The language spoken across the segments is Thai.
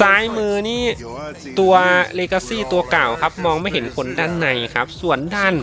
ซ้ายมือนี่ตัว Legacy ตัวเก่าครับ มองไม่เห็นคนด้านในครับ ส่วนด้าน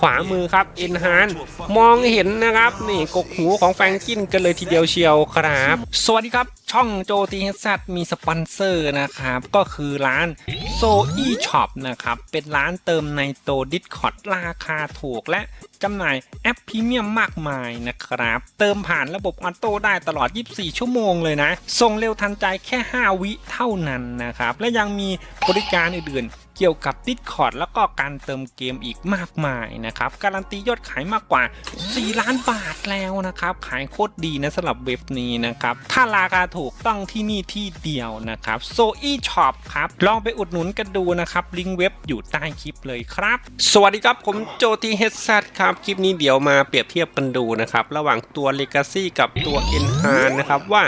ขวามือครับ Enhan มองเห็นนะครับ นี่กกหูของแฟรงกินกันเลยทีเดียวเชียวครับ สวัสดีครับช่องโจทีเฮซัมีสปอนเซอร์นะครับ ก็คือร้านโซอีช็อปนะครับ เป็นร้านเติมในโตดิสคอ r d ราคาถูกและ จำหน่ายแอปพรีเมียมมากมายนะครับ เติมผ่านระบบออโต้ได้ตลอด 24 ชั่วโมงเลยนะ ส่งเร็วทันใจแค่ 5 วิเท่านั้นนะครับ และยังมีบริการอื่นๆ เกี่ยวกับ Discord แล้วก็การเติมเกมอีกมากมายนะครับ การันตียอดขายมากกว่า 4 ล้านบาทแล้วนะครับ ขายโคตรดีนะสำหรับเว็บนี้นะครับ ถ้าราคาถูกต้องที่นี่ที่เดียวนะครับ s o e Shop ครับ ลองไปอุดหนุนกันดูนะครับ ลิงก์เว็บอยู่ใต้คลิปเลยครับ สวัสดีครับผมโจทีเฮดซัครับคลิปนี้เดี๋ยวมาเปรียบเทียบกันดูนะครับ ระหว่างตัว Legacy กับตัว Enhance นะครับว่า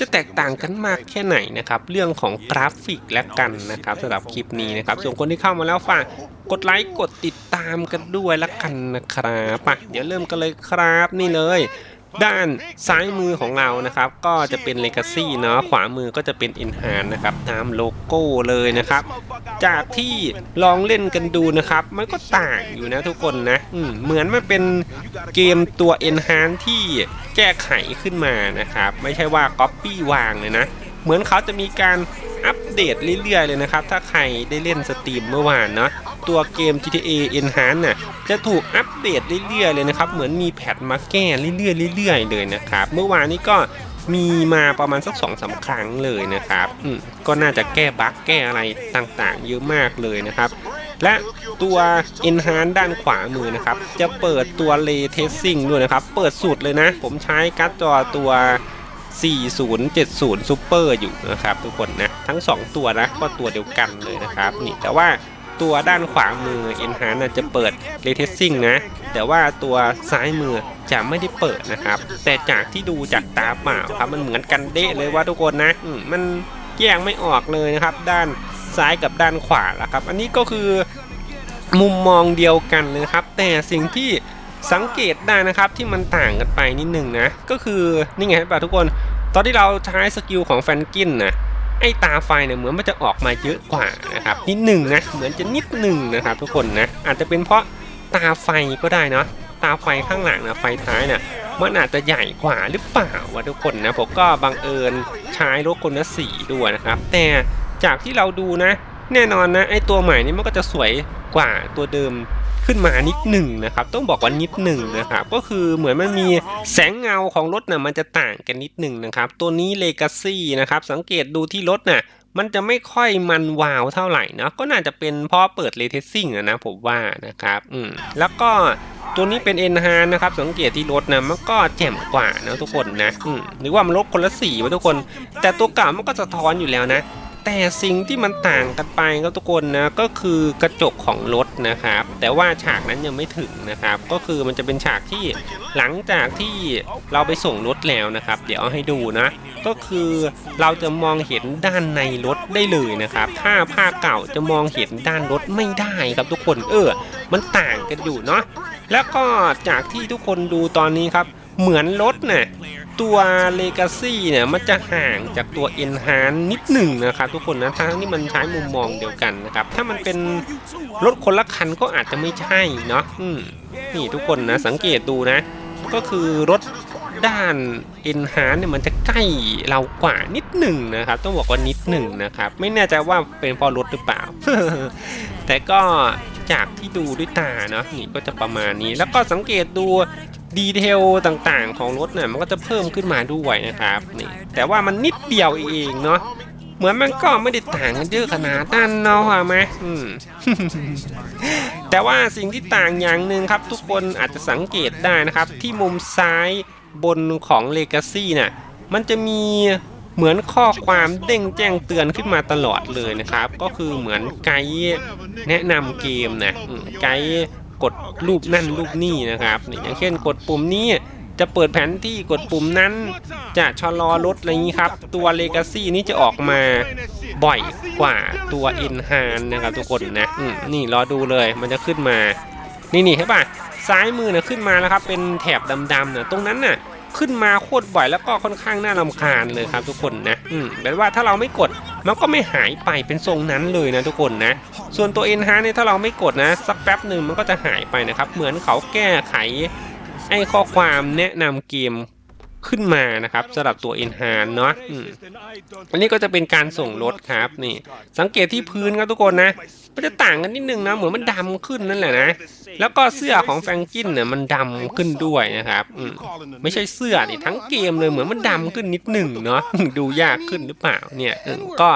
จะแตกต่างกันมากแค่ไหนนะครับ เรื่องของกราฟิกและกันนะครับสำหรับคลิปนี้นะครับ ส่วนคนที่เข้ามาแล้วฝากกดไลค์กดติดตามกันด้วยละกันนะครับไปเดี๋ยวเริ่มกันเลยครับนี่เลย ด้านซ้ายมือของเรานะครับ ก็จะเป็น Legacy เนาะขวามือก็จะเป็น Enhance นะครับตามโลโก้เลยนะครับ จากที่ลองเล่นกันดูนะครับ มันก็ต่างอยู่นะทุกคนนะอืมเหมือนมันเป็นเกมตัว Enhance ที่แก้ไขขึ้นมานะครับ ไม่ใช่ว่า Copy วางเลยนะ เหมือนเขาจะมีการอัปเดตเรื่อยๆเลยนะครับ ถ้าใครได้เล่นสตรีมเมื่อวานเนาะตัวเกม GTA Enhance น่ะจะถูกอัปเดตเรื่อยๆเลยนะครับ เหมือนมีแพทมาแก้เรื่อยๆเรื่อยๆเลยนะครับ เมื่อวานนี้ก็ มีมาประมาณสักสองสาครั้งเลยนะครับอืมก็น่าจะแก้บั๊กแก้อะไรต่างๆ เยอะมากเลยนะครับ และตัว Enhance ด้านขวามือนะครับ จะเปิดตัว Ray Tracing ด้วยนะครับ เปิดสุดเลยนะ ผมใช้การ์ดจอตัว 4070 Super อยู่นะครับทุกคนนะ ทั้ง 2 ตัวนะก็ตัวเดียวกันเลยนะครับนี่แต่ว่า ตัวด้านขวามือ Enhance น่ะจะเปิด Ray Tracing นะ แต่ว่าตัวซ้ายมือจะไม่ได้เปิดนะครับ แต่จากที่ดูจากตาเปล่าครับมันเหมือนกันเดะเลยว่าทุกคนนะมันแยกไม่ออกเลยนะครับ ด้านซ้ายกับด้านขวาละครับ อันนี้ก็คือมุมมองเดียวกันเลยนะครับ แต่สิ่งที่สังเกตได้นะครับที่มันต่างกันไปนิดหนึ่งนะ ก็คือนี่ไงป่ะทุกคน ตอนที่เราใช้สกิลของแฟนกินนะ ไอ้ตาไฟเนี่ยเหมือนมันจะออกมาเยอะกว่านะครับนิดหนึ่งนะเหมือนจะนิดหนึ่งนะครับ ทุกคนนะอาจจะเป็นเพราะตาไฟก็ได้เนาะตาไฟข้างหลังนะไฟท้ายเนี่ยมันอาจจะใหญ่กว่าหรือเปล่าวะทุกคนนะผมก็บังเอิญใช้รถคนละสีด้วยนะครับ แต่จากที่เราดูนะ แน่นอนนะไอตัวใหม่นี่มันก็จะสวยกว่าตัวเดิมขึ้นมานิดหนึ่งนะครับ ต้องบอกว่านิดหนึ่งนะครับก็คือเหมือนมันมีแสงเงาของรถน่ะมันจะต่างกันนิดหนึ่งนะครับ ตัวนี้ Legacy นะครับ สังเกตดูที่รถน่ะมันจะไม่ค่อยมันวาวเท่าไหร่นะก็น่าจะเป็นเพราะเปิด Ray Tracing อะนะผมว่านะครับอืมแล้วก็ตัวนี้เป็น Enhance นะครับ สังเกตที่รถนะมันก็แจ่มกว่านะทุกคนนะอืมหรือว่ามันรถคนละสีวะทุกคน แต่ตัวเก่ามันก็สะท้อนอยู่แล้วนะ แต่สิ่งที่มันต่างกันไปครับทุกคนนะก็คือกระจกของรถนะครับ แต่ว่าฉากนั้นยังไม่ถึงนะครับ ก็คือมันจะเป็นฉากที่หลังจากที่เราไปส่งรถแล้วนะครับ เดี๋ยวเอาให้ดูนะ ก็คือเราจะมองเห็นด้านในรถได้เลยนะครับ ถ้าภาคเก่าจะมองเห็นด้านรถไม่ได้ครับทุกคนเออ มันต่างกันอยู่เนาะแล้วก็จากที่ทุกคนดูตอนนี้ครับ เหมือนรถน่ะตัว Legacy เนี่ยมันจะห่างจากตัว Enhance นิดหนึ่งนะครับทุกคนนะทั้งที่มันใช้มุมมองเดียวกันนะครับ ถ้ามันเป็นรถคนละคันก็อาจจะไม่ใช่เนาะนี่ทุกคนนะสังเกตดูนะ ก็คือรถด้าน Enhance เนี่ยมันจะใกล้เรากว่านิดหนึ่งนะครับ ต้องบอกว่านิดหนึ่งนะครับ ไม่แน่ใจว่าเป็นพราะรถหรือเปล่า แต่ก็จากที่ดูด้วยตาเนาะนี่ก็จะประมาณนี้แล้วก็สังเกตดู ดีเทลต่างๆ ของรถเนี่ยมันก็จะเพิ่มขึ้นมาด้วยนะครับนี่แต่ว่ามันนิดเดียวเองเนาะเหมือนมันก็ไม่ได้ต่างกันเยอะขนาดนั้นเนาะว่ไหมแต่ว่าสิ่งที่ต่างอย่างหนึ่งครับ ทุกคนอาจจะสังเกตได้นะครับ ที่มุมซ้ายบนของ Legacy น่ะมันจะมีเหมือนข้อความเด้งแจ้งเตือนขึ้นมาตลอดเลยนะครับ ก็คือเหมือนไกด์แนะนำเกมนะไกด์ กดรูปนั่นรูปนี่นะครับอย่างเช่นกดปุ่มนี้จะเปิดแผนที่กดปุ่มนั้น จะชะลอรถอะไรอย่างนี้ครับ ตัว Legacy นี้จะออกมาบ่อยกว่าตัว Enhance นะครับทุกคนนะนี่รอดูเลยมันจะขึ้นมา นี่นี่ใช่ป่ะซ้ายมือนะขึ้นมาแล้วครับ เป็นแถบดำๆนี่ยตรงนั้นน่ะขึ้นมาโคตรบ่อยแล้วก็ค่อนข้างน่ารำคาญเลยครับทุกคนนะอืมแปลว่าถ้าเราไม่กด มันก็ไม่หายไปเป็นทรงนั้นเลยนะทุกคนนะ ส่วนตัวเอ็นฮาร์เนี่ยถ้าเราไม่กดนะ สักแป๊บหนึ่งมันก็จะหายไปนะครับ เหมือนเขาแก้ไขไอ้ข้อความแนะนำเกม ขึ้นมานะครับสำหรับตัว Enhance เนาะอันนี้ก็จะเป็นการส่งรถครับนี่ สังเกตที่พื้นครับทุกคนนะมันจะต่างกันนิดนึงนะเหมือนมันดำขึ้นนั่นแหละนะ แล้วก็เสื้อของแฟรงกินเนี่ยมันดำขึ้นด้วยนะครับอืไม่ใช่เสื้อดิทั้งเกมเลยเหมือนมันดำขึ้นนิดหนึ่งเนาะดูยากขึ้นหรือเปล่าเนี่ยก็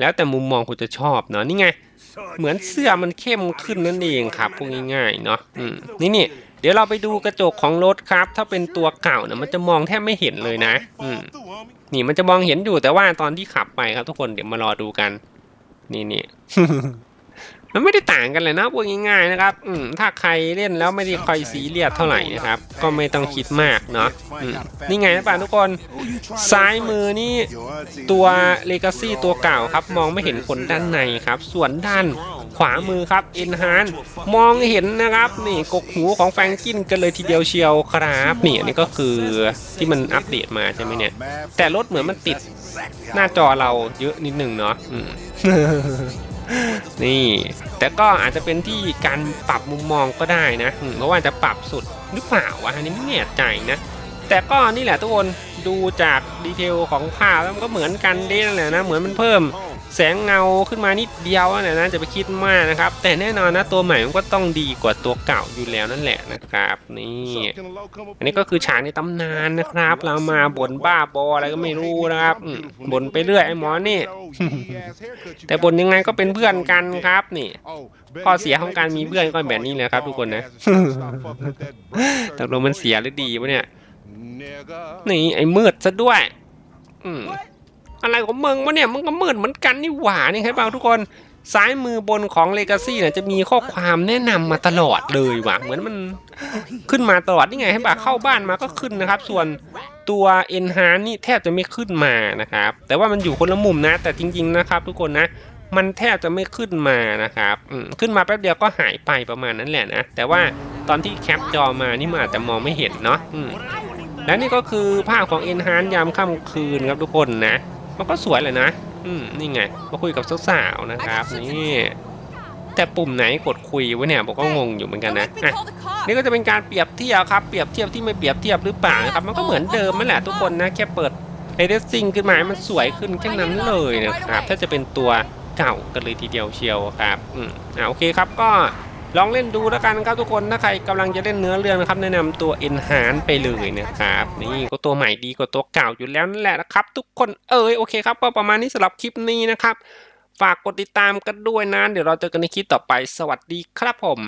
แล้วแต่มุมมองคุณจะชอบเนาะนี่ไง เหมือนเสื้อมันเข้มขึ้นนั่นเองครับพูดง่ายๆเนาะนี่นี่ เดี๋ยวเราไปดูกระจกของรถครับ ถ้าเป็นตัวเก่าเนี่ยมันจะมองแทบไม่เห็นเลยนะ อืมนี่มันจะมองเห็นอยู่แต่ว่าตอนที่ขับไปครับทุกคนเดี๋ยวมารอดูกัน นี่นี่ มันไม่ได้ต่างกันเลยนะพูดง่ายๆนะครับอืมถ้าใครเล่นแล้วไม่ได้คอยซีเรียสเท่าไหร่นะครับ ก็ไม่ต้องคิดมากเนาะนี่ไงนะป่ะทุกคน ซ้ายมือนี่ตัว Legacy ตัวเก่าครับ มองไม่เห็นคนด้านในครับ ส่วนด้านขวามือครับ Enhance มองเห็นนะครับ นี่กกหูของแฟรงกินกันเลยทีเดียวเชียวครับนี่อันนี้ก็คือที่มันอัปเดตมาใช่ไหมเนี่ย แต่รถเหมือนมันติดหน้าจอเราเยอะนิดหนึ่งเนาะ นี่ แต่ก็อาจจะเป็นที่การปรับมุมมองก็ได้นะเพราะว่าจะปรับสุดหรือเปล่าวะอันนี้ไม่แน่ใจนะ แต่ก็นี่แหละทุกคนดูจากดีเทลของภาพแล้วมันก็เหมือนกันเด้นั่นแหละนะเหมือนมันเพิ่ม แสงเงาขึ้นมานิดเดียวนะนะจะไปคิดมากนะครับ แต่แน่นอนนะตัวใหม่มันก็ต้องดีกว่าตัวเก่าอยู่แล้วนั่นแหละนะครับ นี่ อันนี้ก็คือฉากในตำนานนะครับ เรามาบ่นบ้าบออะไรก็ไม่รู้นะครับบ่นไปเรื่อยไอ้หมอนี่ แต่บ่นยังไงก็เป็นเพื่อนกันครับ นี่ข้อเสียของการมีเพื่อนก็แบบนี้แหละครับ ทุกคนนะตกลงมันเสียหรือดีวะเนี่ยนี่ไอ้มืดซะด้วย อืม อะไรของมึงวะเนี่ยมึงก็มืดเหมือนกันนี่หว่านี่ครับเปล่าทุกคนซ้ายมือบนของ Legacy เนี่ยจะมีข้อความแนะนำมาตลอดเลยว่ะเหมือนมันขึ้นมาตลอดนี่ไงให้ป่าเข้าบ้านมาก็ขึ้นนะครับ ส่วนตัว Enhance นี่แทบจะไม่ขึ้นมานะครับ แต่ว่ามันอยู่คนละมุมนะ แต่จริง ๆนะครับ ทุกคนนะ มันแทบจะไม่ขึ้นมานะครับขึ้นมาแป๊บเดียวก็หายไปประมาณนั้นแหละนะแต่ว่าตอนที่แคปจอมานี่มันอาจจะมองไม่เห็นเนาะและนี่ก็คือภาพของ Enhance ยามค่ำคืนครับทุกคนนะ มันก็สวยเลยนะ อืมนี่ไง มาคุยกับสาวๆนะครับ นี่ แต่ปุ่มไหนกดคุยวะเนี่ยบอกก็งงอยู่เหมือนกันนะอะนี่ก็จะเป็นการเปรียบเทียบครับ เปรียบเทียบที่ไม่เปรียบเทียบหรือเปล่านะครับ มันก็เหมือนเดิมนั่นแหละทุกคนนะ แค่เปิดเรเดซิงขึ้นมาให้มันสวยขึ้นแค่นั้นเลยนะครับ ถ้าจะเป็นตัวเก่ากันเลยทีเดียวเชียวครับ อืมอ่าโอเคครับก็ ลองเล่นดูแล้วกันครับทุกคนถ้าใครกำลังจะเล่นเนื้อเรื่องนะครับแนะนำตัว Enhance ไปเลยนะครับนี่ก็ตัวใหม่ดีกว่าตัวเก่าอยู่แล้วนั่นแหละนะครับ ทุกคนเอยโอเคครับก็ประมาณนี้สำหรับคลิปนี้นะครับ ฝากกดติดตามกันด้วยนะเดี๋ยวเราเจอกันในคลิปต่อไปสวัสดีครับผม